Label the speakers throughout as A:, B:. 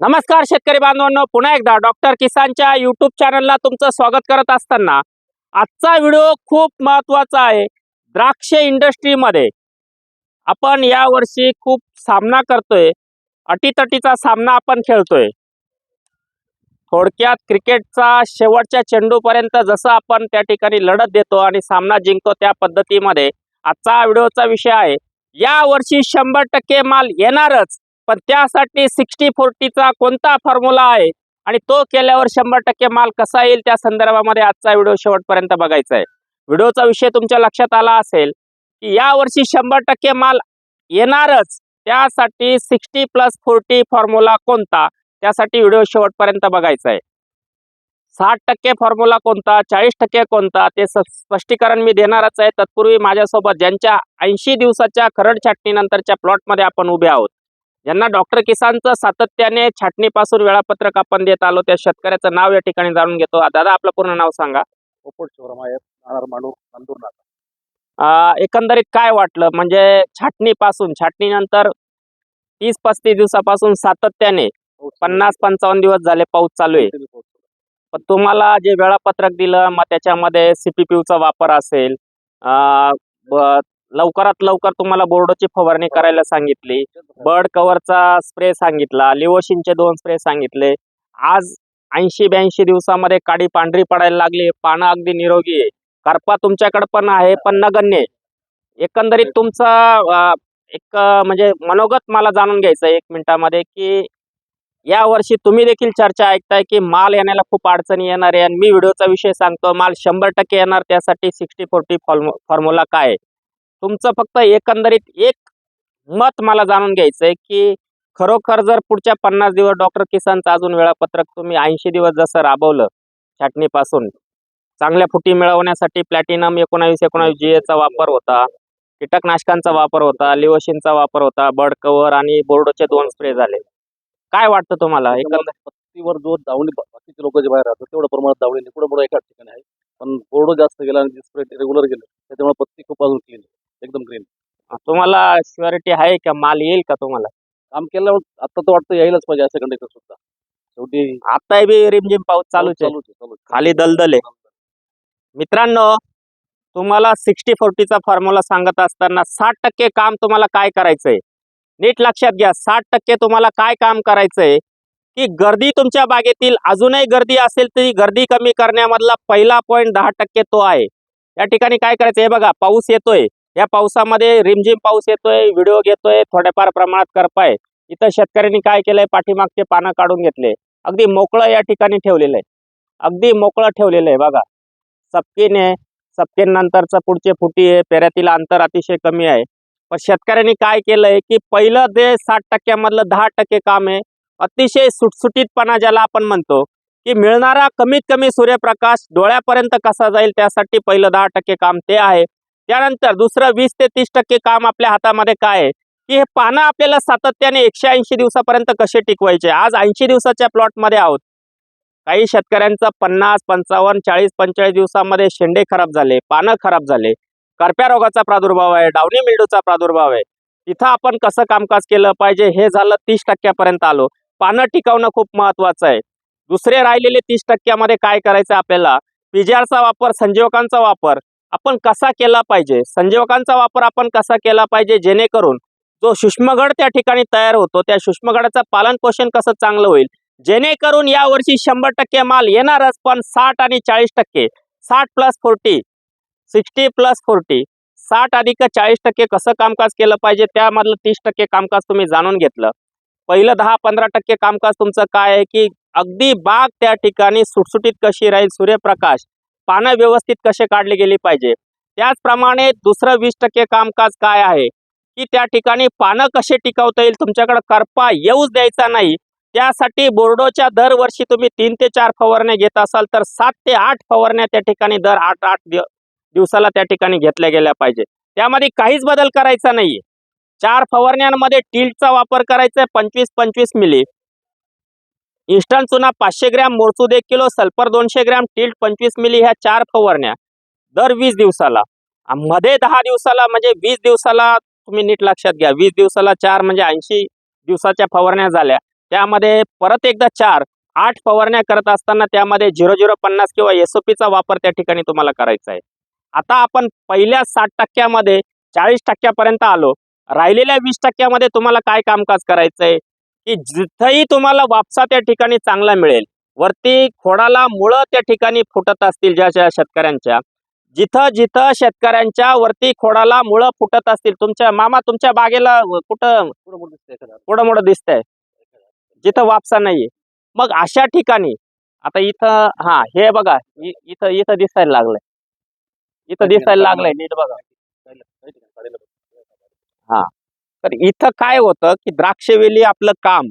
A: नमस्कार शेतकरी बांधवांनो पुन्हा एकदा डॉक्टर किसानच्या युट्यूब चॅनलला तुमचं स्वागत करत असताना आजचा व्हिडिओ खूप महत्त्वाचा आहे. द्राक्ष इंडस्ट्रीमध्ये आपण यावर्षी खूप सामना करतोय. अटीतटीचा सामना आपण खेळतोय. थोडक्यात क्रिकेटचा शेवटच्या चेंडूपर्यंत जसं आपण त्या ठिकाणी लढत देतो आणि सामना जिंकतो त्या पद्धतीमध्ये आजचा व्हिडिओचा विषय आहे. या वर्षी शंभर टक्के माल येणारच. पण त्यासाठी सिक्स्टी फोर्टीचा कोणता फॉर्म्युला आहे? आणि तो केल्यावर शंभर टक्के माल कसा येईल? त्या संदर्भामध्ये आजचा व्हिडिओ शेवटपर्यंत बघायचा आहे. व्हिडिओचा विषय तुमच्या लक्षात आला असेल की यावर्षी शंभर टक्के माल येणारच. त्यासाठी सिक्स्टी प्लस फोर्टी फॉर्म्युला कोणता? त्यासाठी व्हिडिओ शेवटपर्यंत बघायचा आहे. साठ टक्के फॉर्म्युला कोणता? चाळीस टक्के कोणता? ते स- स्पष्टीकरण मी देणारच आहे. तत्पूर्वी माझ्यासोबत ज्यांच्या ऐंशी दिवसाच्या खरड छाटणीनंतरच्या प्लॉटमध्ये आपण उभे आहोत. ज्यांना डॉक्टर किसानचं सातत्याने छाटणीपासून वेळापत्रक आपण देत आलो. त्या शेतकऱ्याचं नाव या ठिकाणी जाणून घेतो. दादा आपलं पूर्ण नाव सांगा. एकंदरीत काय वाटलं? म्हणजे छाटणीपासून छाटणीनंतर तीस पस्तीस दिवसापासून सातत्याने पन्नास पंचावन्न दिवस झाले पाऊस चालू आहे. पण तुम्हाला जे वेळापत्रक दिलं मग त्याच्यामध्ये सीपीपीचा वापर असेल लवकरात लवकर तुम्हाला बोर्डोची फवारणी करायला सांगितली. बर्ड कव्हरचा स्प्रे सांगितला लिओशिनचे दोन स्प्रे सांगितले. आज ऐंशी ब्याऐंशी दिवसामध्ये काडी पांढरी पडायला लागली पानं अगदी निरोगी आहे. करपा तुमच्याकडे पण आहे पण नगण्य आहे. एकंदरीत तुमचा एक म्हणजे मनोगत मला जाणून घ्यायचं एक मिनिटामध्ये की या वर्षी तुम्ही देखील चर्चा ऐकताय की माल येण्याला खूप अडचणी येणार आहे. आणि मी व्हिडिओचा विषय सांगतो माल शंभर टक्के येणार त्यासाठी सिक्स्टी फोर्टी फॉर्म्युला काय आहे? तुमचं फक्त एकंदरीत एक मत मला जाणून घ्यायचंय की खरोखर जर पुढच्या पन्नास दिवस डॉक्टर किसानचं अजून वेळापत्रक तुम्ही ऐंशी दिवस जसं राबवलं छाटणीपासून चांगल्या फुटी मिळवण्यासाठी प्लॅटिनम एकोणावीस एकोणावीस जी एचा वापर होता कीटकनाशकांचा वापर होता लिओशिनचा वापर होता बर्ड कव्हर आणि बोर्डोचे दोन स्प्रे झाले. काय वाटतं तुम्हाला? एकंदर
B: पत्तीवर जो दावणी बाकीचे लोक जे बाहेर राहतात तेवढ्या प्रमाणात दावणी निकडं मोठं एकाच ठिकाणी आहे. पण बोर्डो जास्त गेला आणि स्प्रे रेग्युलर गेलं त्याच्यामुळे पत्ती खूप अजून क्लीन एकदम ग्रीन
A: तुम्हाला शुअरिटी आहे का? माल येईल का तुम्हाला?
B: काम केल्यावर आता तर वाटतं यायलाच पाहिजे असं कंडिशन सुद्धा. शेवटी
A: आता बी रिमझिम पाऊस चालूच आहे.
B: चालूच आहे चालूच आहे.
A: खाली दलदल आहे. मित्रांनो तुम्हाला सिक्स्टी फोर्टीचा फॉर्म्युला सांगत असताना साठ टक्के काम तुम्हाला काय करायचंय? नीट लक्षात घ्या साठ टक्के तुम्हाला काय काम करायचंय? की गर्दी तुमच्या बागेतील अजूनही गर्दी असेल तरी गर्दी कमी करण्यामधला पहिला पॉईंट दहा टक्के तो आहे. या ठिकाणी काय करायचं हे बघा पाऊस येतोय. या पावसामध्ये रिमझिम पाऊस येतोय व्हिडिओ घेतोय थोड्याफार प्रमाणात करपाय. इथं शेतकऱ्यांनी काय केलंय? पाठीमागचे पानं काढून घेतले. अगदी मोकळं या ठिकाणी ठेवलेलं आहे अगदी मोकळं ठेवलेलं आहे बघा. सपकीने सपकेनंतरचं पुढचे फुटी आहे. पेऱ्यातील अंतर अतिशय कमी आहे. पण शेतकऱ्यांनी काय केलंय की पहिलं जे साठ टक्क्यामधलं दहा टक्के काम आहे. अतिशय सुटसुटीतपणा ज्याला आपण म्हणतो की मिळणारा कमीत कमी सूर्यप्रकाश डोळ्यापर्यंत कसा जाईल त्यासाठी पहिलं दहा टक्के काम ते आहे. त्यानंतर दुसरं वीस ते तीस टक्के काम आपल्या हातामध्ये काय आहे? की हे पानं आपल्याला सातत्याने एकशे ऐंशी दिवसापर्यंत कसे टिकवायचे? आज ऐंशी दिवसाच्या प्लॉटमध्ये आहोत. काही शेतकऱ्यांचं पन्नास पंचावन्न चाळीस पंचेचाळीस दिवसामध्ये शेंडे खराब झाले पानं खराब झाले. करप्या रोगाचा प्रादुर्भाव आहे डावणी मिल्डूचा प्रादुर्भाव आहे. तिथं आपण कसं कामकाज केलं पाहिजे हे झालं तीस टक्क्यापर्यंत आलो. पानं टिकवणं खूप महत्वाचं आहे. दुसरे राहिलेले तीस टक्क्यामध्ये काय करायचं आपल्याला? पिजारचा वापर संजीवकांचा वापर आपण कसा केला पाहिजे? संजीवकांचा वापर आपण कसा केला पाहिजे? जेणेकरून जो सूक्ष्मगड त्या ठिकाणी तयार होतो त्या सूक्ष्मगडाचं पालन पोषण कसं चांगलं होईल? जेणेकरून यावर्षी शंभर टक्के माल येणारच पण साठ आणि चाळीस टक्के साठ plus forty sixty plus forty साठ अधिक चाळीस टक्के कसं कामकाज केलं पाहिजे? त्यामधलं तीस टक्के कामकाज तुम्ही जाणून घेतलं. पहिलं दहा पंधरा टक्के कामकाज तुमचं काय आहे की अगदी बाग त्या ठिकाणी सुटसुटीत कशी राहील? सूर्यप्रकाश पानं व्यवस्थित कसे काढले गेली पाहिजे? त्याचप्रमाणे दुसरं वीस टक्के कामकाज काय आहे? की त्या ठिकाणी पानं कसे टिकवता येईल? तुमच्याकडे करपा येऊच द्यायचा नाही. त्यासाठी बोर्डोच्या दरवर्षी तुम्ही तीन ते चार फवारण्या घेत असाल तर सात ते आठ फवारण्या त्या ठिकाणी दर आठ आठ दिवसाला त्या ठिकाणी घेतल्या गेल्या पाहिजे. त्यामध्ये काहीच बदल करायचा नाहीये. चार फवारण्यांमध्ये टिल्टचा वापर करायचा आहे पंचवीस पंचवीस मिली. इन्स्टंट चुना पाचशे ग्रॅम मोरसूद एक किलो सल्फर दोनशे ग्रॅम टिल्ट पंचवीस मिली ह्या चार फवारण्या. दर वीस दिवसाला. मध्ये दहा दिवसाला म्हणजे वीस दिवसाला तुम्ही नीट लक्षात घ्या. वीस दिवसाला चार म्हणजे ऐंशी दिवसाच्या फवारण्या झाल्या. त्यामध्ये परत एकदा चार आठ फवारण्या करत असताना त्यामध्ये झिरो झिरो पन्नास किंवा एस वापर त्या ठिकाणी तुम्हाला करायचा आहे. आता आपण पहिल्या साठ टक्क्यामध्ये चाळीस टक्क्यापर्यंत आलो. राहिलेल्या वीस टक्क्यामध्ये तुम्हाला काय कामकाज करायचं आहे की जिथंही तुम्हाला वापसा त्या ठिकाणी चांगला मिळेल. वरती खोडाला मुळं त्या ठिकाणी फुटत असतील ज्या ज्या शेतकऱ्यांच्या. जिथं जिथं शेतकऱ्यांच्या वरती खोडाला मुळं फुटत असतील तुमच्या मामा तुमच्या बागेला कुठं?
B: पुढं मोठं दिसतंय.
A: जिथं वापसा नाहीये. मग अशा ठिकाणी आता इथं हा हे बघा इथं इथं दिसायला लागलंय. इथं दिसायला लागलंय नीट बघा.
B: हा.
A: तर इथं काय होतं की द्राक्षवेली आपलं काम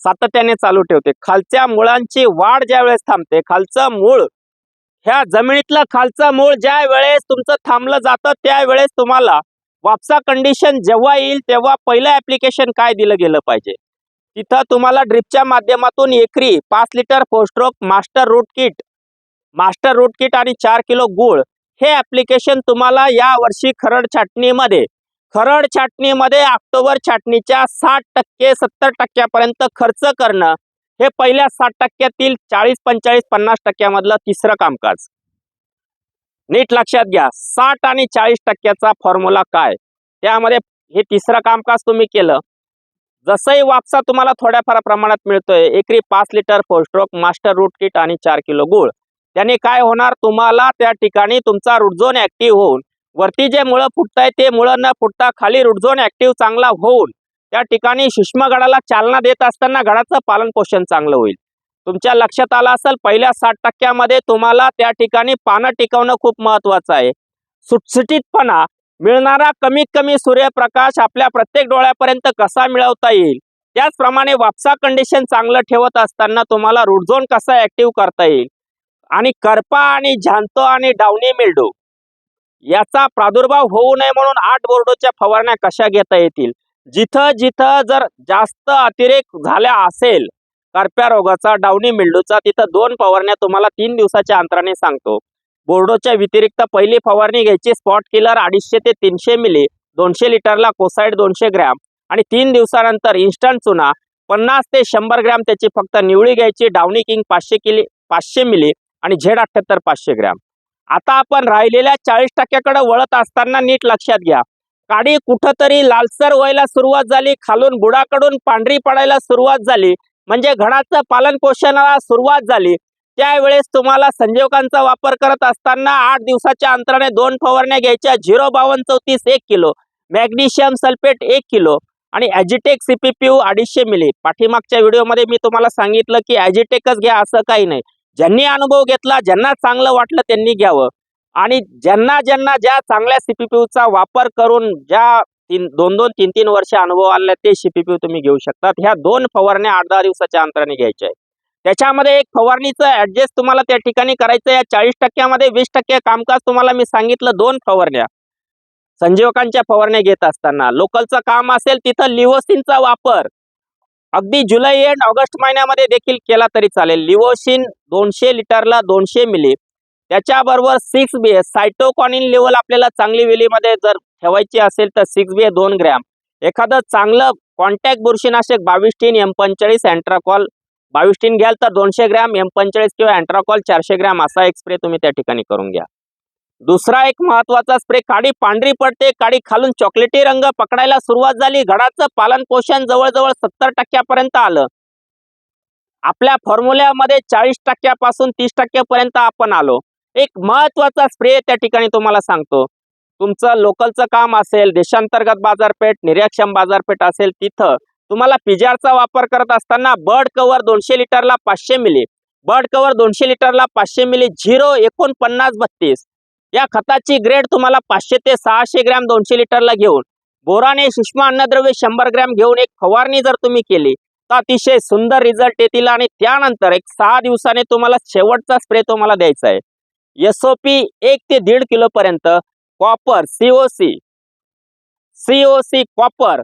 A: सातत्याने चालू ठेवते. खालच्या मुळांची वाढ ज्या वेळेस थांबते खालचं मूळ ह्या जमिनीतलं खालचं मूळ ज्या वेळेस तुमचं थांबलं जातं त्यावेळेस तुम्हाला वापसा कंडिशन जेव्हा येईल तेव्हा पहिलं ऍप्लिकेशन काय दिलं गेलं पाहिजे? तिथं तुम्हाला ड्रिपच्या माध्यमातून एकरी पाच litre four stroke master root kit master root kit आणि चार किलो गुळ हे ऍप्लिकेशन तुम्हाला या वर्षी खरड छाटणीमध्ये खरड छाटणीमध्ये ऑक्टोबर छाटणीच्या साठ टक्के सत्तर टक्क्यापर्यंत खर्च करणं हे पहिल्या साठ टक्क्यातील चाळीस पंचाळीस पन्नास टक्क्यामधलं तिसरं कामकाज. नीट लक्षात घ्या साठ आणि चाळीस टक्क्याचा फॉर्म्युला काय? त्यामध्ये हे तिसरं कामकाज तुम्ही केलं. जसंही वापसा तुम्हाला थोड्याफार प्रमाणात मिळतोय. एकरी पाच litre four stroke master root kit आणि चार किलो गुळ. त्याने काय होणार? तुम्हाला त्या ठिकाणी तुमचा रुटझोन ऍक्टिव्ह होऊन वरती जे मुळं फुटताय ते मुळं न फुटता खाली रुटझोन ऍक्टिव्ह चांगला होऊन त्या ठिकाणी सूक्ष्म गडाला चालना देत असताना गडाचं पालन पोषण चांगलं होईल. तुमच्या लक्षात आलं असेल पहिल्या साठ टक्क्यामध्ये तुम्हाला त्या ठिकाणी पानं टिकवणं खूप महत्वाचं आहे. सुटसुटीतपणा मिळणारा कमीत कमी सूर्यप्रकाश आपल्या प्रत्येक डोळ्यापर्यंत कसा मिळवता येईल त्याचप्रमाणे वापसा कंडिशन चांगलं ठेवत असताना तुम्हाला रुटझोन कसा ऍक्टिव्ह करता येईल. आणि करपा आणि झांतो आणि डावणी मिल्डू याचा प्रादुर्भाव होऊ नये म्हणून आठ बोर्डोच्या फवारण्या कशा घेता येतील? जिथं जिथं जर जास्त अतिरेक झाल्या असेल करप्या रोगाचा डावणी मिल्डूचा तिथं दोन फवारण्या तुम्हाला तीन दिवसाच्या अंतराने सांगतो. बोर्डोच्या व्यतिरिक्त पहिली फवारणी घ्यायची स्पॉट किलर अडीचशे ते तीनशे मिली दोनशे लिटरला कोसाईड दोनशे ग्रॅम आणि तीन दिवसानंतर इन्स्टंट चुना पन्नास ते शंभर ग्रॅम त्याची फक्त निवळी घ्यायची डावणी किंग पाचशे किली पाचशे मिली आणि झेड अठ्ठ्याहत्तर पाचशे ग्रॅम. आता आपण राहिलेल्या चाळीस टक्क्याकडे वळत असताना नीट लक्षात घ्या. काडी कुठंतरी लालसर व्हायला सुरुवात झाली खालून बुडाकडून पांढरी पडायला सुरुवात झाली म्हणजे घडाचं पालन पोषणाला सुरुवात झाली. त्यावेळेस तुम्हाला संजीवकांचा वापर करत असताना आठ दिवसाच्या अंतराने दोन फवारण्या घ्यायच्या झिरो बावन्न चौतीस एक किलो मॅग्नेशियम सल्फेट एक किलो आणि ॲजिटेक सीपीपीयू अडीचशे मिली. पाठीमागच्या व्हिडिओमध्ये मी तुम्हाला सांगितलं की ॲजिटेकच घ्या असं काही नाही. ज्यांनी अनुभव घेतला ज्यांना चांगलं वाटलं त्यांनी घ्यावं. आणि ज्यांना ज्यांना ज्या चांगल्या सीपीपीयूचा वापर करून ज्या तीन दोन दोन तीन तीन वर्ष अनुभव आले ते सीपीपीयू तुम्ही घेऊ शकतात. ह्या दोन फवारण्या आठ दहा दिवसाच्या अंतराने घ्यायच्या आहेत. त्याच्यामध्ये एक फवारणीचं ऍडजस्ट तुम्हाला त्या ठिकाणी करायचं या चाळीस टक्क्यामध्ये वीस टक्के कामकाज तुम्हाला मी सांगितलं दोन फवारण्या. संजीवकांच्या फवारण्या घेत असताना. लोकलचं काम असेल तिथं लिओसिनचा वापर. अगदी जुलै एंड ऑगस्ट महिन्यामध्ये देखील केला तरी चालेल. लिवोशिन दोनशे लिटरला दोनशे मिली. त्याच्याबरोबर सिक्स बी ए सायटोकॉनिन लेवल आपल्याला चांगली वेलीमध्ये जर ठेवायची असेल तर सिक्स बी ए दोन ग्रॅम. एखादं चांगलं कॉन्टॅक्ट बुरशीनाशक बावीस टीन एम पंचेचाळीस अँट्राकॉल बावीस टीन घ्याल तर दोनशे ग्रॅम एम पंचेचाळीस किंवा अँट्राकॉल चारशे ग्रॅम असा एक स्प्रे तुम्ही त्या ठिकाणी करून घ्या. दुसरा एक महत्त्वाचा स्प्रे काडी पांढरी पडते काडी खालून चॉकलेटी रंग पकडायला सुरुवात झाली. घडाचं पालन पोषण जवळजवळ सत्तर टक्क्यापर्यंत आलं. आपल्या फॉर्म्युल्यामध्ये चाळीस टक्क्यापासून तीस टक्क्यापर्यंत आपण आलो. एक महत्त्वाचा स्प्रे त्या ठिकाणी तुम्हाला सांगतो. तुमचं लोकलचं काम असेल देशांतर्गत बाजारपेठ निर्याक्षम बाजारपेठ असेल तिथं तुम्हाला पिजारचा वापर करत असताना बर्ड कव्हर दोनशे लिटरला पाचशे मिली. बर्ड कव्हर दोनशे लिटरला पाचशे मिली झिरो एकोणपन्नास बत्तीस. या खताची ग्रेड तुम्हाला पाचशे ते सहाशे ग्रॅम दोनशे लिटरला घेऊन बोराने सूक्ष्म अन्नद्रव्य शंभर ग्रॅम घेऊन एक फवारणी जर तुम्ही केली तर अतिशय सुंदर रिझल्ट येतील आणि त्यानंतर एक सहा दिवसाने तुम्हाला शेवटचा स्प्रे तुम्हाला द्यायचा आहे. एस ओ पी एक ते दीड किलो पर्यंत copper COC COC copper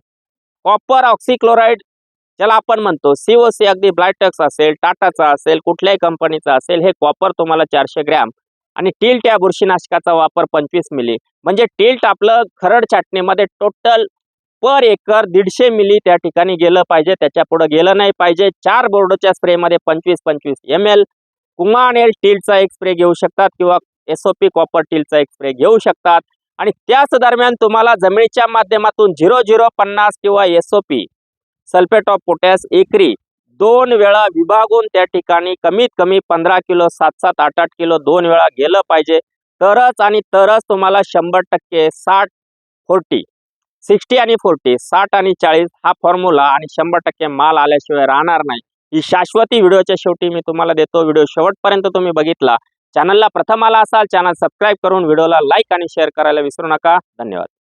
A: copper oxychloride ज्याला आपण म्हणतो सीओसी अगदी ब्लायटक्स असेल टाटाचा असेल कुठल्याही कंपनीचा असेल हे कॉपर तुम्हाला चारशे ग्रॅम. आणि टिल्ट या बुरशीनाशकाचा वापर पंचवीस मिली. म्हणजे टिल्ट आपलं खरड छाटणीमध्ये टोटल पर एकर दीडशे मिली त्या ठिकाणी गेलं पाहिजे. त्याच्या पुढे गेलं नाही पाहिजे. चार बोर्डच्या स्प्रेमध्ये पंचवीस पंचवीस एम एल. कुमानेल टीलचा एक स्प्रे घेऊ शकतात किंवा एसओपी कॉपर टीलचा एक स्प्रे घेऊ शकतात. आणि त्याच दरम्यान तुम्हाला जमिनीच्या माध्यमातून झिरो झिरो पन्नास किंवा एसओपी सल्फेट ऑफ पोटॅश एकरी दोन वेळा विभागून त्या ठिकाणी कमीत कमी पंधरा किलो सात सात आठ आठ किलो दोन वेळा गेलं पाहिजे. तरच आणि तरच तुम्हाला शंभर टक्के साठ फोर्टी सिक्स्टी आणि फोर्टी साठ आणि चाळीस हा फॉर्म्युला आणि शंभर टक्के माल आल्याशिवाय राहणार नाही. ही शाश्वती व्हिडिओच्या शेवटी मी तुम्हाला देतो. व्हिडिओ शेवटपर्यंत तुम्ही बघितला. चॅनलला प्रथम आला असाल चॅनल सबस्क्राईब करून व्हिडिओला लाईक आणि शेअर करायला विसरू नका. धन्यवाद.